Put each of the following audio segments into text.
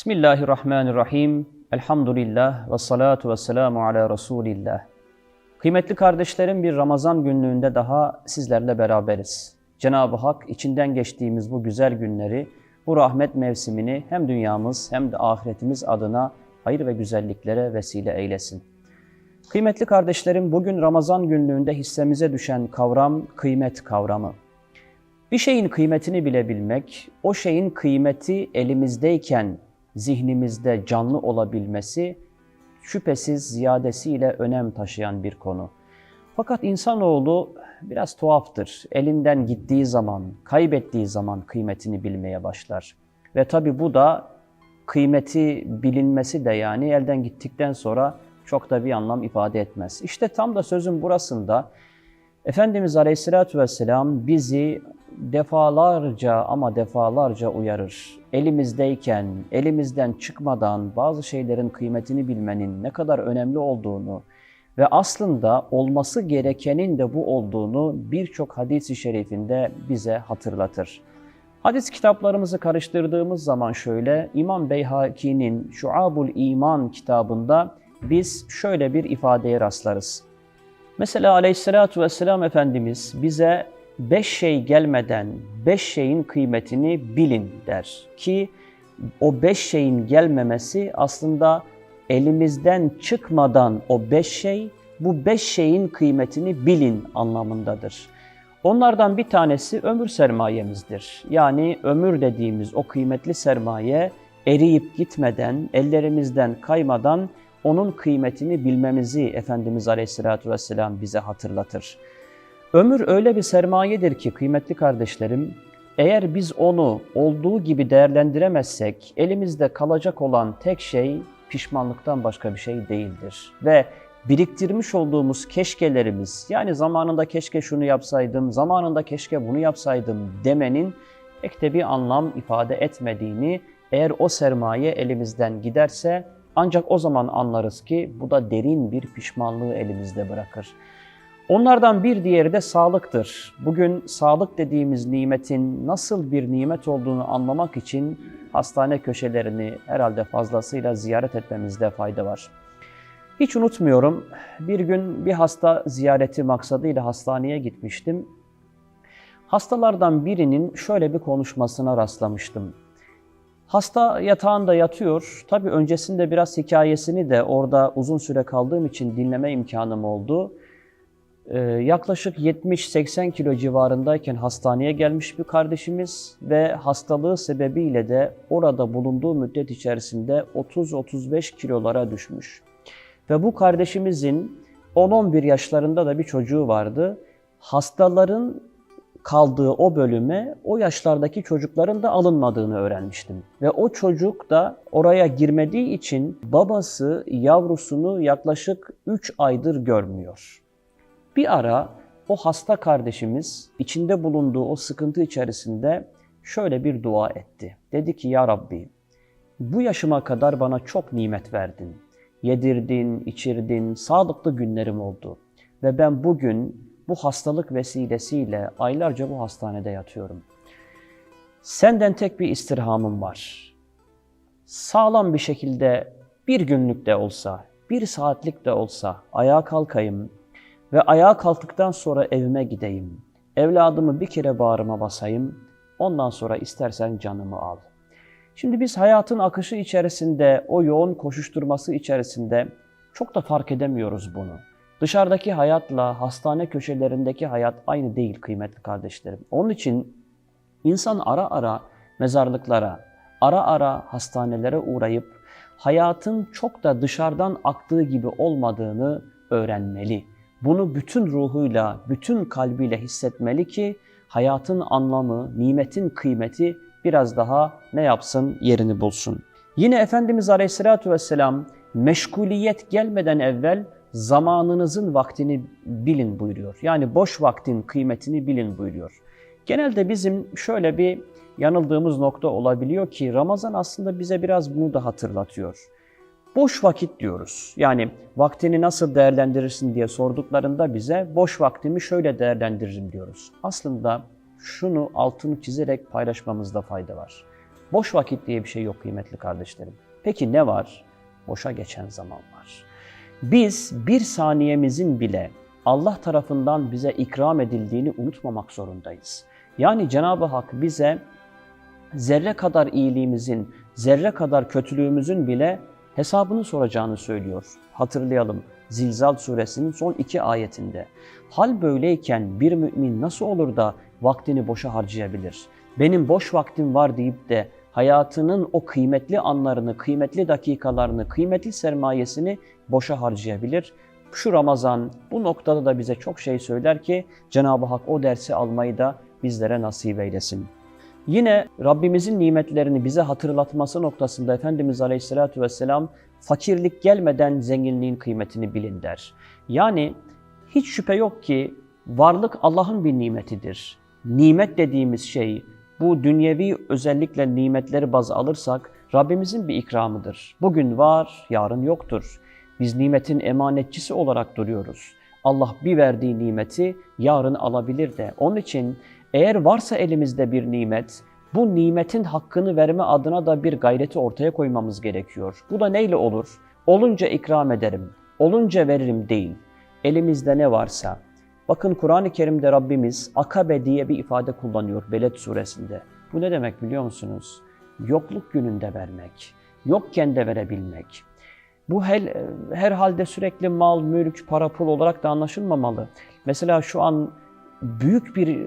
Bismillahirrahmanirrahim. Elhamdülillah ve salatu ve selamu ala Resulillah. Kıymetli kardeşlerim bir Ramazan günlüğünde daha sizlerle beraberiz. Cenab-ı Hak içinden geçtiğimiz bu güzel günleri, bu rahmet mevsimini hem dünyamız hem de ahiretimiz adına hayır ve güzelliklere vesile eylesin. Kıymetli kardeşlerim bugün Ramazan günlüğünde hissemize düşen kavram kıymet kavramı. Bir şeyin kıymetini bilebilmek, o şeyin kıymeti elimizdeyken zihnimizde canlı olabilmesi şüphesiz ziyadesiyle önem taşıyan bir konu. Fakat insanoğlu biraz tuhaftır. Elinden gittiği zaman, kaybettiği zaman kıymetini bilmeye başlar. Ve tabi bu da kıymeti bilinmesi de yani elden gittikten sonra çok da bir anlam ifade etmez. İşte tam da sözün burasında Efendimiz Aleyhisselatü Vesselam bizi defalarca ama defalarca uyarır. Elimizdeyken, elimizden çıkmadan bazı şeylerin kıymetini bilmenin ne kadar önemli olduğunu ve aslında olması gerekenin de bu olduğunu birçok hadis-i şerifinde bize hatırlatır. Hadis kitaplarımızı karıştırdığımız zaman şöyle İmam Beyhaki'nin Şuabul İman kitabında biz şöyle bir ifadeye rastlarız. Mesela aleyhissalatu vesselam Efendimiz bize beş şey gelmeden beş şeyin kıymetini bilin der. Ki o beş şeyin gelmemesi aslında elimizden çıkmadan o beş şey bu beş şeyin kıymetini bilin anlamındadır. Onlardan bir tanesi ömür sermayemizdir. Yani ömür dediğimiz o kıymetli sermaye eriyip gitmeden, ellerimizden kaymadan onun kıymetini bilmemizi Efendimiz Aleyhisselatü Vesselam bize hatırlatır. Ömür öyle bir sermayedir ki kıymetli kardeşlerim, eğer biz onu olduğu gibi değerlendiremezsek elimizde kalacak olan tek şey pişmanlıktan başka bir şey değildir. Ve biriktirmiş olduğumuz keşkelerimiz yani zamanında keşke şunu yapsaydım, zamanında keşke bunu yapsaydım demenin pek de bir anlam ifade etmediğini eğer o sermaye elimizden giderse ancak o zaman anlarız ki bu da derin bir pişmanlığı elimizde bırakır. Onlardan bir diğeri de sağlıktır. Bugün sağlık dediğimiz nimetin nasıl bir nimet olduğunu anlamak için hastane köşelerini herhalde fazlasıyla ziyaret etmemizde fayda var. Hiç unutmuyorum, bir gün bir hasta ziyareti maksadıyla hastaneye gitmiştim. Hastalardan birinin şöyle bir konuşmasına rastlamıştım. Hasta yatağında yatıyor. Tabii öncesinde biraz hikayesini de orada uzun süre kaldığım için dinleme imkanım oldu. Ee, yaklaşık 70-80 kilo civarındayken hastaneye gelmiş bir kardeşimiz ve hastalığı sebebiyle de orada bulunduğu müddet içerisinde 30-35 kilolara düşmüş. Ve bu kardeşimizin 10-11 yaşlarında da bir çocuğu vardı. Hastaların kaldığı o bölüme o yaşlardaki çocukların da alınmadığını öğrenmiştim. Ve o çocuk da oraya girmediği için babası yavrusunu yaklaşık 3 aydır görmüyor. Bir ara o hasta kardeşimiz içinde bulunduğu o sıkıntı içerisinde şöyle bir dua etti. Dedi ki ya Rabbi bu yaşıma kadar bana çok nimet verdin. Yedirdin, içirdin, sağlıklı günlerim oldu. Ve ben bugün bu hastalık vesilesiyle aylarca bu hastanede yatıyorum. Senden tek bir istirhamım var. Sağlam bir şekilde bir günlük de olsa, bir saatlik de olsa ayağa kalkayım ve ayağa kalktıktan sonra evime gideyim. Evladımı bir kere bağrıma basayım, ondan sonra istersen canımı al. Şimdi biz hayatın akışı içerisinde, o yoğun koşuşturması içerisinde çok da fark edemiyoruz bunu. Dışarıdaki hayatla hastane köşelerindeki hayat aynı değil kıymetli kardeşlerim. Onun için insan ara ara mezarlıklara, ara ara hastanelere uğrayıp hayatın çok da dışarıdan aktığı gibi olmadığını öğrenmeli. Bunu bütün ruhuyla, bütün kalbiyle hissetmeli ki hayatın anlamı, nimetin kıymeti biraz daha ne yapsın yerini bulsun. Yine Efendimiz Aleyhisselatü Vesselam meşguliyet gelmeden evvel zamanınızın vaktini bilin buyuruyor. Yani boş vaktin kıymetini bilin buyuruyor. Genelde bizim şöyle bir yanıldığımız nokta olabiliyor ki Ramazan aslında bize biraz bunu da hatırlatıyor. Boş vakit diyoruz. Yani vaktini nasıl değerlendirirsin diye sorduklarında bize boş vaktimi şöyle değerlendiririm diyoruz. Aslında şunu altını çizerek paylaşmamızda fayda var. Boş vakit diye bir şey yok kıymetli kardeşlerim. Peki ne var? Boşa geçen zaman var. Biz bir saniyemizin bile Allah tarafından bize ikram edildiğini unutmamak zorundayız. Yani Cenab-ı Hak bize zerre kadar iyiliğimizin, zerre kadar kötülüğümüzün bile hesabını soracağını söylüyor. Hatırlayalım Zilzal suresinin son iki ayetinde. Hal böyleyken bir mümin nasıl olur da vaktini boşa harcayabilir? Benim boş vaktim var deyip de hayatının o kıymetli anlarını, kıymetli dakikalarını, kıymetli sermayesini boşa harcayabilir. Şu Ramazan bu noktada da bize çok şey söyler ki Cenab-ı Hak o dersi almayı da bizlere nasip eylesin. Yine Rabbimizin nimetlerini bize hatırlatması noktasında Efendimiz Aleyhisselatü Vesselam fakirlik gelmeden zenginliğin kıymetini bilin der. Yani hiç şüphe yok ki varlık Allah'ın bir nimetidir. Nimet dediğimiz şey bu dünyevi özellikle nimetleri baz alırsak Rabbimizin bir ikramıdır. Bugün var, yarın yoktur. Biz nimetin emanetçisi olarak duruyoruz. Allah bir verdiği nimeti yarın alabilir de. Onun için eğer varsa elimizde bir nimet, bu nimetin hakkını verme adına da bir gayreti ortaya koymamız gerekiyor. Bu da neyle olur? Olunca ikram ederim, olunca veririm değil. Elimizde ne varsa. Bakın Kur'an-ı Kerim'de Rabbimiz akabe diye bir ifade kullanıyor Beled suresinde. Bu ne demek biliyor musunuz? Yokluk gününde vermek, yokken de verebilmek. Bu her, herhalde sürekli mal, mülk, para, pul olarak da anlaşılmamalı. Mesela şu an büyük bir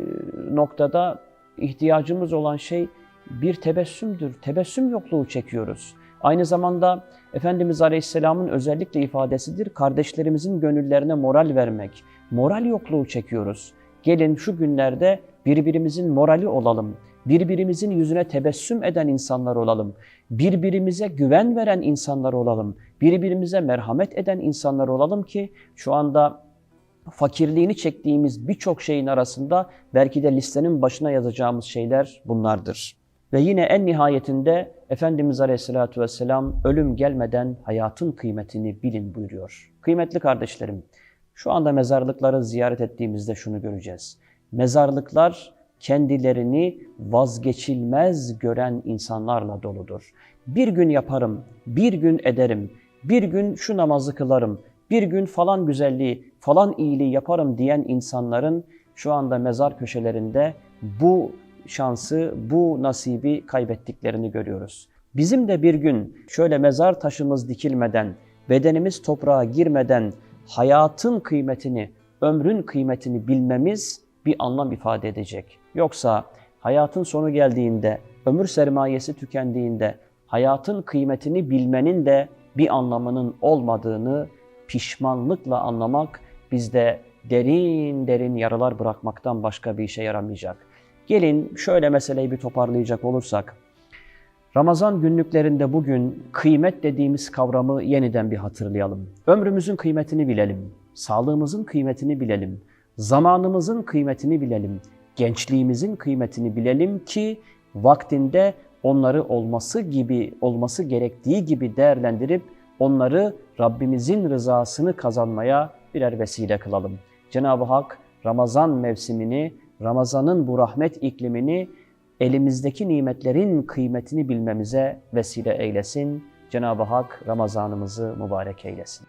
noktada ihtiyacımız olan şey bir tebessümdür. Tebessüm yokluğu çekiyoruz. Aynı zamanda Efendimiz Aleyhisselam'ın özellikle ifadesidir. Kardeşlerimizin gönüllerine moral vermek. Moral yokluğu çekiyoruz. Gelin şu günlerde birbirimizin morali olalım. Birbirimizin yüzüne tebessüm eden insanlar olalım. Birbirimize güven veren insanlar olalım. Birbirimize merhamet eden insanlar olalım ki şu anda fakirliğini çektiğimiz birçok şeyin arasında belki de listenin başına yazacağımız şeyler bunlardır. Ve yine en nihayetinde Efendimiz Aleyhisselatü Vesselam ölüm gelmeden hayatın kıymetini bilin buyuruyor. Kıymetli kardeşlerim, şu anda mezarlıkları ziyaret ettiğimizde şunu göreceğiz. Mezarlıklar kendilerini vazgeçilmez gören insanlarla doludur. Bir gün yaparım, bir gün ederim, bir gün şu namazı kılarım, bir gün falan güzelliği, falan iyiliği yaparım diyen insanların şu anda mezar köşelerinde bu şansı, bu nasibi kaybettiklerini görüyoruz. Bizim de bir gün şöyle mezar taşımız dikilmeden, bedenimiz toprağa girmeden hayatın kıymetini, ömrün kıymetini bilmemiz bir anlam ifade edecek. Yoksa hayatın sonu geldiğinde, ömür sermayesi tükendiğinde hayatın kıymetini bilmenin de bir anlamının olmadığını pişmanlıkla anlamak bizde derin derin yaralar bırakmaktan başka bir işe yaramayacak. Gelin şöyle meseleyi bir toparlayacak olursak, Ramazan günlüklerinde bugün kıymet dediğimiz kavramı yeniden bir hatırlayalım. Ömrümüzün kıymetini bilelim, sağlığımızın kıymetini bilelim, zamanımızın kıymetini bilelim, gençliğimizin kıymetini bilelim ki vaktinde onları olması gibi, olması gerektiği gibi değerlendirip onları Rabbimizin rızasını kazanmaya birer vesile kılalım. Cenab-ı Hak Ramazan mevsimini, Ramazan'ın bu rahmet iklimini elimizdeki nimetlerin kıymetini bilmemize vesile eylesin. Cenab-ı Hak Ramazanımızı mübarek eylesin.